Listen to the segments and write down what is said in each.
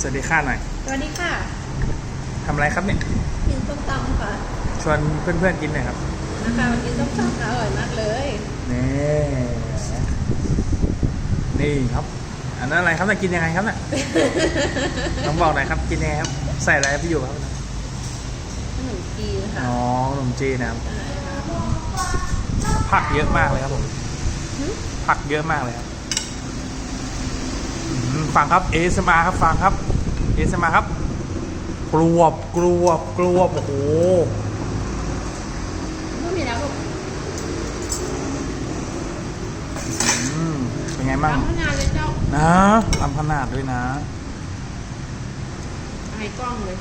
สวัสดีค่ะหน่อย สวัสดีค่ะทำอะไรครับเนี่ย กินส้มตำค่ะ ชวนเพื่อนๆกินหน่อยครับ นะคะมากินส้มตำค่ะอร่อยมากเลย นี่ นี่ครับ อันนั้นอะไรครับน่ะกินยังไงครับน่ะ ต้องบอกหน่อยครับ กินยังไงครับ ใส่อะไรพี่อยู่ครับ ขนมจีนค่ะอ๋อขนมจีนนะครับใช่ค่ะผักเยอะมากเลยครับผมหึผักเยอะมากเลยครับอืม ฟังครับเอสมาครับฟังครับเอสมาครับ กรวบกรวบกรวบโอ้โหไม่มีแล้วลูกอืมเป็นไงบ้างทำพงานเลยเจ้า นะทำขนาดด้วยนะไอ้กล้องเลย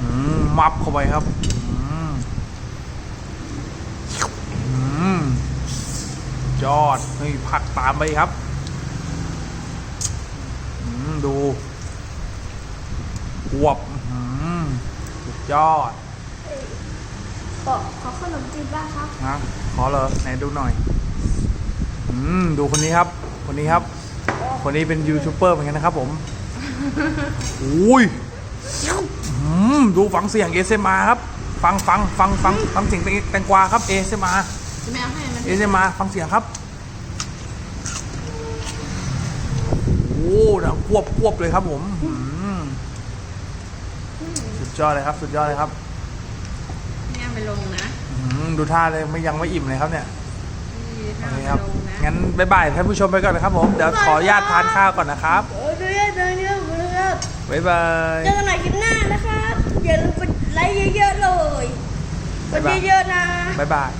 อืมมับเข้าไปครับอืมอืมยอดนี่ผักตามไปครับอืม ดูอวบอืมสุดยอดขอขอขนมจีนบ้างครับนะขอเลยไหนดูหน่อย อืม ดูคนนี้ครับ คนนี้ครับ คนนี้เป็นยูทูบเบอร์เหมือนกันนะครับผมอุ้ยอืม ดูฟังเสียงเอ m มาครับ ฟังฟังฟังฟังฟังเสียงแตงกวาครับเอ m มาจะไม่เอาให้มันเอ m มาฟังเสียงครับ โอ้ดังควบควบเลยครับผมอืมสุดยอดเลยครับ สุดยอดเลยครับไม่เอาไปลงนะอืมดูท่าเลยไม่ยังไม่อิ่มเลยครับเนี่ยนี่โอถ้าเคเอาครับไปลงนะงั้นบ๊ายบายท่านผู้ชมไปก่อนนะครับผมเดี๋ยวขออนุญาตทานข้าวก่อนนะครับเออดูเยอะดูเยอะดูเยอะบ๊ายบายเจอกันใหม่คลิปหน้านะครับอย่าลืมกดไลค์เยอะๆเลยกดเยอะๆนะบ๊ายบาย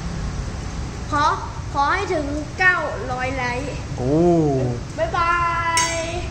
ขอขอให้ถึง900ไลค์โอ้บ๊ายบาย